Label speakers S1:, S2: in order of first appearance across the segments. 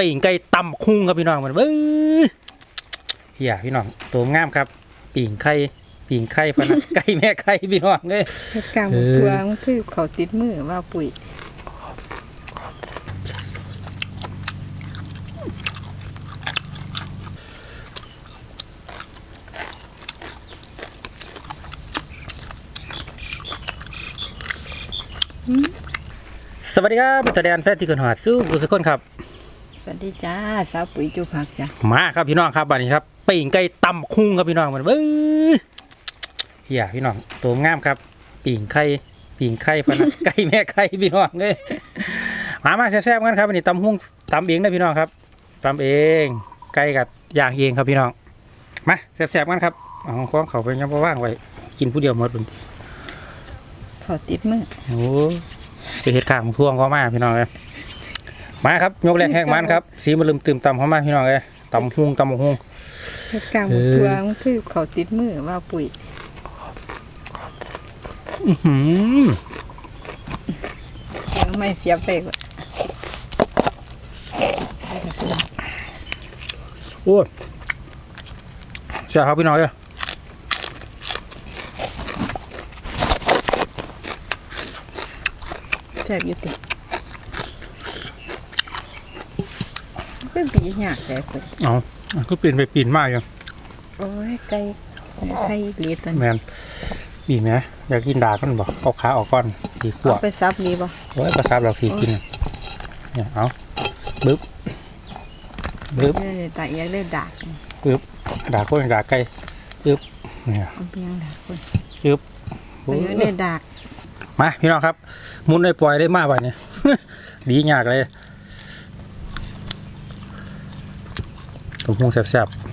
S1: ปิ่งไก่ตำคุ้งครับพี่น้องมันเบ้ยเฮียพี่น้องตัวงามครับ ปิ่งไข่ปิ่งไข่พะนะไก่แม่ไข่พี่น้องเลย
S2: เหตุการณ์ของทัวร์มันคือเขาติดมือว่าปุ๋ย
S1: สวัสดีครับเป็นตัวแดนแฟนที่เกินหอดสู้กุศลคนครับ
S2: สวัสดีจ้าสาวปุ๋ยจูผักจ้ะ
S1: มาครับพี่น้องครับบัดนี้ครับปิ่งไก่ตำคุ้งครับพี่น้องมันเบ้ยเฮียพี่น้องตัวงามครับปิ่งไข่ปิ่งไข่พะนะไก่แม่ไข่พี่น้องเลยมามาแซ่บๆกันครับวันนี้ตำหุ้งตำเองนะพี่น้องครับตำเองไก่กับย่างเองครับพี่น้องมาแซ่บๆกันครับเอาของเขาไปยังบ่ว่างไว้กินผู้เดียวหมดบุญ
S2: เขาติดมือ
S1: โอ้ไปเห็ดข้างของทวงเขามาพี่น้องเลย มาครับยกแรกแห้งมันครับ สีมันลืมตื่มตำเขามาพี่น้องเลยตำหุ้งตำหุ้ง
S2: เหตุการณ์ของทัวร์มันคือเขาติดมือว่าปุ๋ย
S1: อื้อหือ
S2: ยังไม่เสียไปกว่า
S1: โอ้ยใช่ครับพี่น้องเลย
S2: แซ่บอยู่ติ เป็นปีหยากแต่ปุ๋ย
S1: เอาก็ปีนไปปีนมาอยู่
S2: โอ้ยไก่ไก่เหลียตัน
S1: แมนปีนไหมอยากกินดากันบอกเอาขาออกก่อนทีขว
S2: เอา
S1: บ
S2: ไปซับดีบ่
S1: โอ้ยประซับเราทีกินเนี่ยเอาบึ๊บบึ๊บ
S2: เล่นตาเอียเล่นดาก
S1: บึ๊บดาก็ยังดาไก่บึ๊บเนี่ย
S2: เอาเพียงดากคน
S1: จึ๊บ
S2: ไปเล่นดาก
S1: มาพี่น้องครับ มุนได้ปล่อยได้มากไปเนี่ยดียากเลย มพุงแซ่บๆ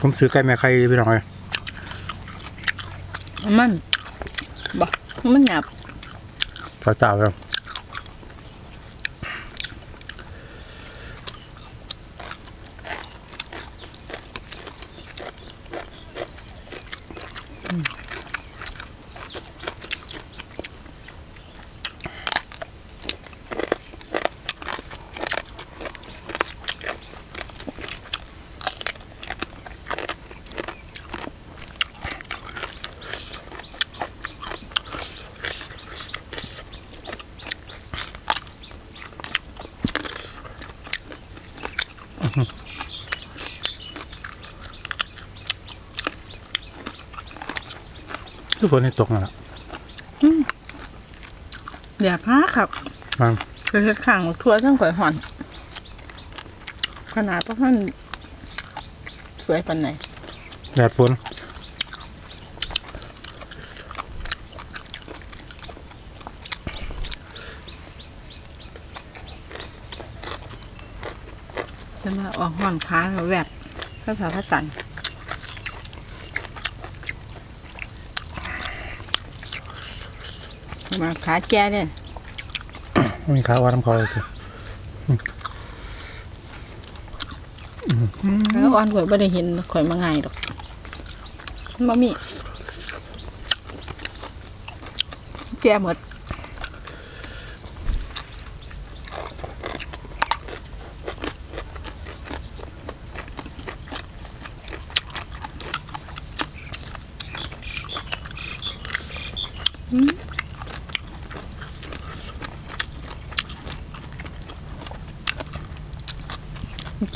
S1: ผมซื้อไก่แม่ไข่พี่น้องเลย
S2: มันบ่มันหยาบ
S1: เจ้าครับ ทุกฝนในตกนั่นแหละ
S2: อย่าพาครับ
S1: มัน
S2: คือเฮ็ดข้างทั่วทั้งข่อยห่อน ขนาดพวกท่านสวยปานไหน
S1: แดดฝน
S2: จะมาออกห่อนขาแหวบพระผาพระตันมาขาแจ้เนี่ย
S1: ไม่มีขาว่าทำคอเลยที
S2: แล้วอ่อนข่อยไม่ได้เห็นข่อยมาไงายดอกมามีแจ้หมด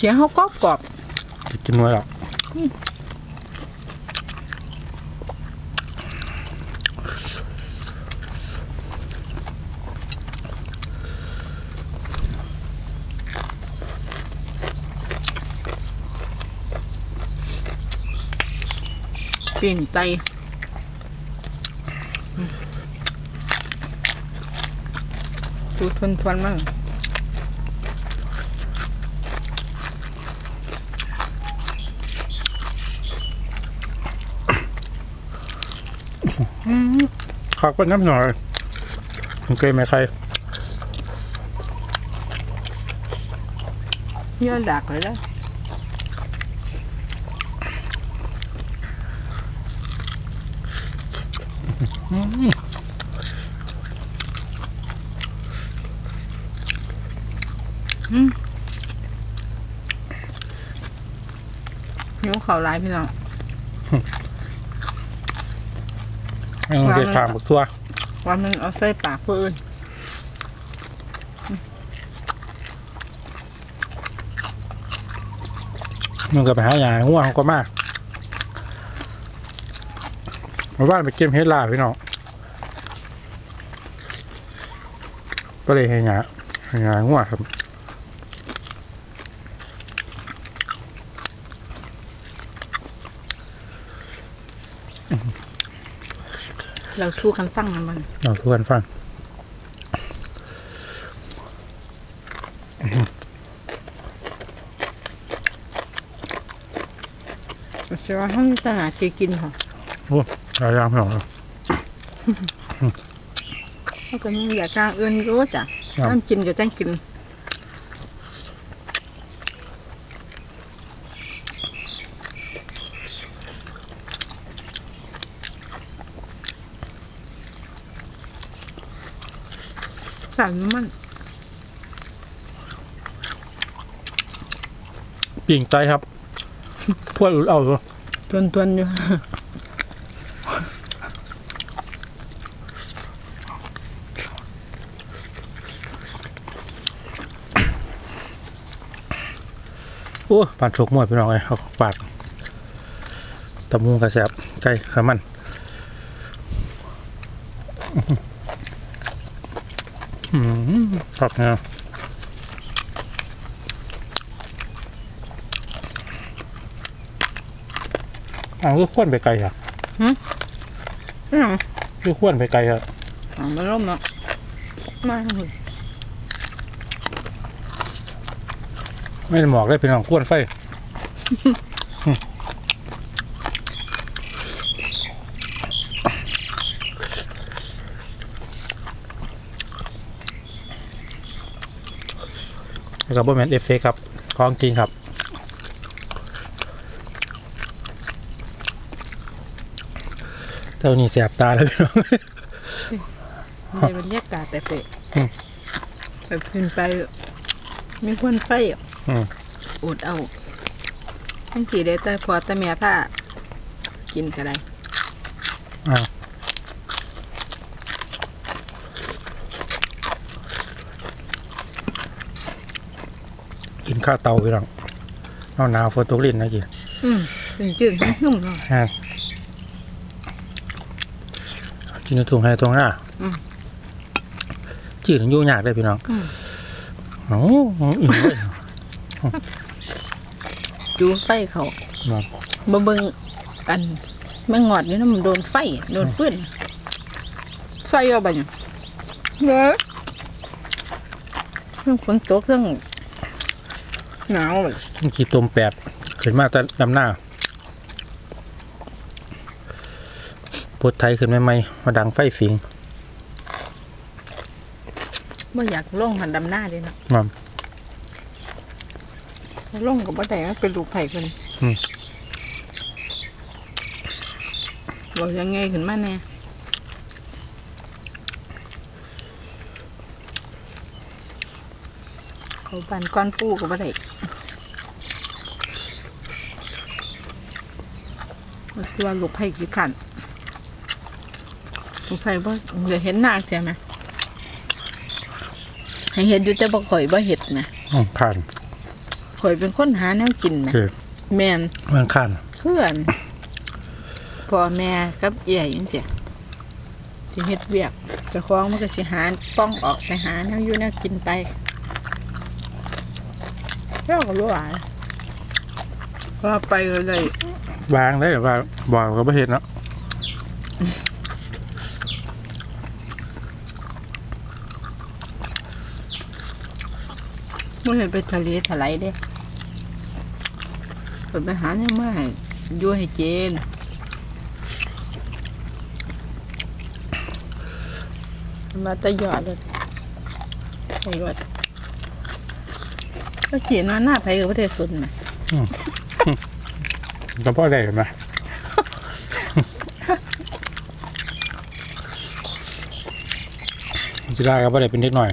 S2: เขียงเขากรอบกรอบ
S1: จะกินไว้หรอก
S2: ปิ่นไตดูทนทวนมั่ง
S1: ขอบคุณน้ำหน่อยมันเกยไหมใคร
S2: เยอะดักเลยนะอืมหิวข้าวหลายพี่น้อง
S1: มันจะขามบักตัว
S2: วันหนึงเอาใส่ปากเพื่อน
S1: มันก็ไปหาอย่างง่วงเขาก็มากมาบ้านไปเก็บเฮ็ดลาบพี่น้องก็เลยให้หยาให้หยาง่วงครับ
S2: เราสู้กันฟังมันมัน
S1: เราทุกคนฟัง
S2: เชื่อว่าห้องตลาดจะกินค่ะ
S1: โอ้หลายอย่างพี่น้อง
S2: เขาก็มีอยากจ้างเอื่นรู้จ้ะ
S1: ครับ
S2: ต้องกินก็ต้องกิน สั่นมัน
S1: ปิ่งใจครับพวกเอาตัว
S2: ตวนตวนๆอยู่
S1: โอ้ปานโชกมวยพี่น้องเลยเอาปากตะมุงกระแสบไก่ขามัน อืมชอบเนาะอ้าวก็ขวนไปไกลอะ
S2: อืม
S1: ก็ขวนไปไกลอะ
S2: อ่ามันร่มเนาะมาทั้งหมด
S1: ไม่ได้หมอกเลยพี่น้องขวนไฟ กับบแมนเอฟเฟครับของจริงครับเจ้านี่แสบตาแล้วพี่น้อง
S2: ในบรรยากาศแต่เปะ
S1: อืม
S2: ไปขึ้นไปมีควันไฟอะ
S1: อืม
S2: อดเอาทั้งกี่ได้แต่พอแต่แม่ผ้ากินก็ได้
S1: อ้าว ข้าวเตาพี่น้องเอาหนาวฝนตกลิ้นนะกี่
S2: อืมจืดจืดๆนุ่มๆเนาะ
S1: ฮะกินในถุงให้ตรงหน้า
S2: อืม
S1: จืดถึงยุ่งยากเลยพี่น้อง
S2: อืม
S1: โอ้อิ่มเลย
S2: จูไฟเขา
S1: ครับ
S2: บ่เบิ่งอันแม่งงอดนี่นะมันโดนไฟ โดนฟืนไฟเอาบัดเนี่ยเนอะเครื่องฝนตกเครื่อง หนาวเลย
S1: กี่ต้มแปดขึ้นมาแต่ดำหน้าปวดไทยขึ้นใหม่ๆมาดังไฟฟิง
S2: บ่อยากลงหันดำหน้าเลยเนาะ
S1: ครับ
S2: ลงกับบ่ได้มันเป็นลูกไผ่เพิ่น
S1: อืม
S2: บอกยังไงขึ้นมาแน่ เขาปันก้อนปูกับบ่ได้มันคือว่าลูกไผ่กี่ขันลูกไผ่บ่เดี๋ยวเห็นหน้าใช่ไหมให้เห็นอยู่แต่บ่ข่อยบ่เห็ดนะ
S1: อืมผ่าน
S2: ข่อยเป็นคนหาแนวกิน
S1: โอ
S2: นะ
S1: เค
S2: แม่น
S1: เมืองข้าน
S2: เพื่อนพ่อแม่กับเอี่ยยังเจ้ะที่เฮ็ดเวียกเจะคล้าของมันก็สิหาป้องออกไปหาแนวอยู่แนวกินไป แล้วก็รู้ว่าว่าไปก็เลยวา
S1: งได้ว่าบอกก็ไม่เห็นเนาะ
S2: มันเลยไปทะเลถลายเด้เปิดไปหาเนี่ยมาให้อยู่ให้เจนมาแตะยอดเลยไอ้ยอด ก็เขียนว่าหน้าไผกับประเทศสุนไหม
S1: ก็พ่อได้เห็นไหมจิได้ก็พ่อได้เป็นเด็กหน่อย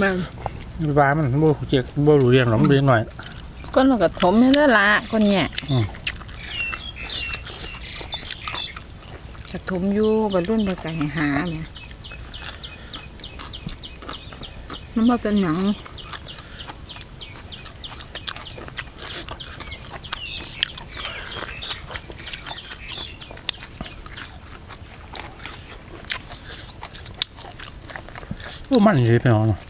S2: มัน
S1: บ้ามันบ่เจียบ่รู้เรียนหรอกมันเป็นเด็กหน่อย
S2: ก็เราก็ถมไม่ได้ละคนแง่
S1: อืม
S2: กระถมอยู่บรรลุนบรไก่หาเนี่ยมันมาเป็นหยัง
S1: อ้มันเลยไปเอาเนาะ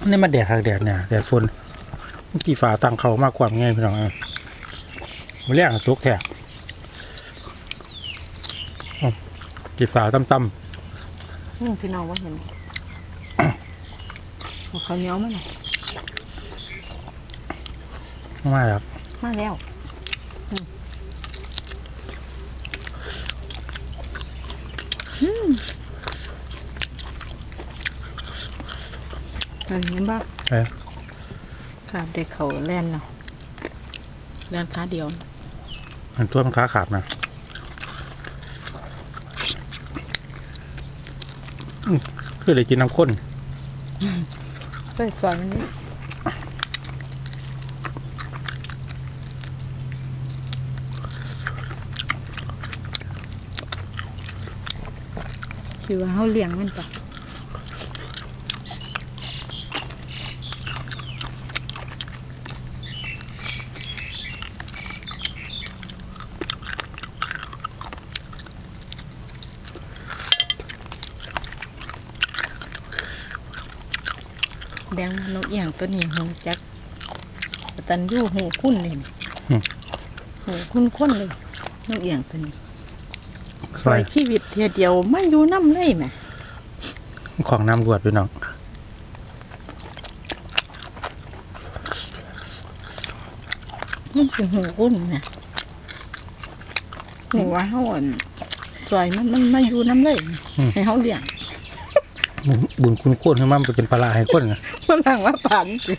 S1: อันนี่มาแดดหักแดดเนี่ยแดดฝนเมื่อกี่ฝาตั้งเขามากกว่าไงพี่น้องเอ้ยมาเรียกตกแถบอ้าวกี่ฝาต่ำ
S2: นี่พี่น้องว่าเห็นเอาข้าวเหนียวมาหน่อย
S1: ๆมากครับ
S2: มาแล้วอืมอืม อันนี้บ้า
S1: เอ้ย
S2: ครับเด็กเขาแล่นแล้วแล่นขาเดียว
S1: มันตัวมันขาขาดนะอืมคือเลยกินน้ำข้น
S2: ไปสอนมันนี้คิดว่าเขาเลี้ยงมันปะ แดงนกเอียงตัวนี้หูจักตันอยู่หูคุ้นเลยหูคุ้นค้นเลยนกเอียงตัวนี้
S1: ซ
S2: ปล่
S1: อ
S2: อยยชีวิตเทียเดียวมันอยู่น้ำเลยแหม
S1: ของน้ำรวดพี่น้อง
S2: มันเป็นหูคุ้นนะหัวเขาอ่อนซอยมันมันมาอยู่น้ำเลยให้เขาเลี้ยง
S1: บุญบุญคุณโคตรให้มันไปเป็นปลาร้าให้คนนะ
S2: มันหลังว่าผ่านสิ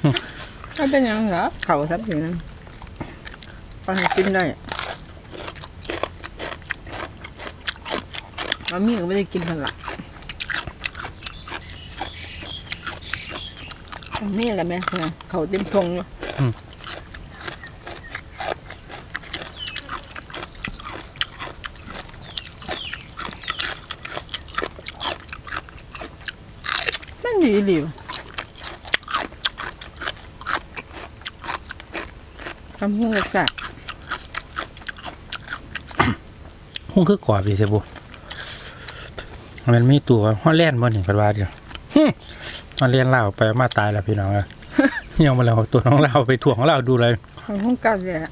S2: ถ้าเป็นหยังเหรอเขาทับอยู่นั่นไปให้กินได้เรามีก็ไม่ได้กินมันละมีอะไรไหมเนี่ยเขาเต็มทงอยู่มันดีดีว่ะ ทำหัวกะ
S1: หุ้งคือกรอบดีเสียบุมันมีตัวฮอลแลนด์บ่หนึ่งพันบาทเดียวฮึ่มฮอลแลนด์เล่าวไปมาตายแล้วพี่น้องอะยังมาแล้วตัวน้องเราไปถ่วงของเราดูเลย
S2: ทำหัวกะเลยอะ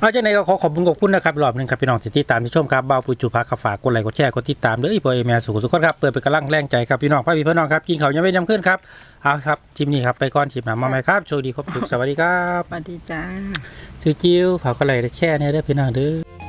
S1: เอาจากไหนก็ขอขอบคุณขอบคุณนะครับรอบหนึงครับพี่น้องที่ติดตามที่ชมครับบ่าวปุจุพักขฝากกดไลค์กดแชร์กดติดตามเด้ออีพอเอเมียสุขสุขคนครับเปิดเป็นกำลังแรงใจครับพี่น้องพ่อพี่พี่น้องครับกินเขาวยังไม่ยำขึ้นครับเอาครับจิมนี่ครับไปก่อนจิมหนามาไหมครับโชคดีครบสุขสวัสดีครับ
S2: สวัสดีจ้า
S1: จิ้วๆเผากระไหลและแช่เนี่ยเด้อพี่น้องเด้อ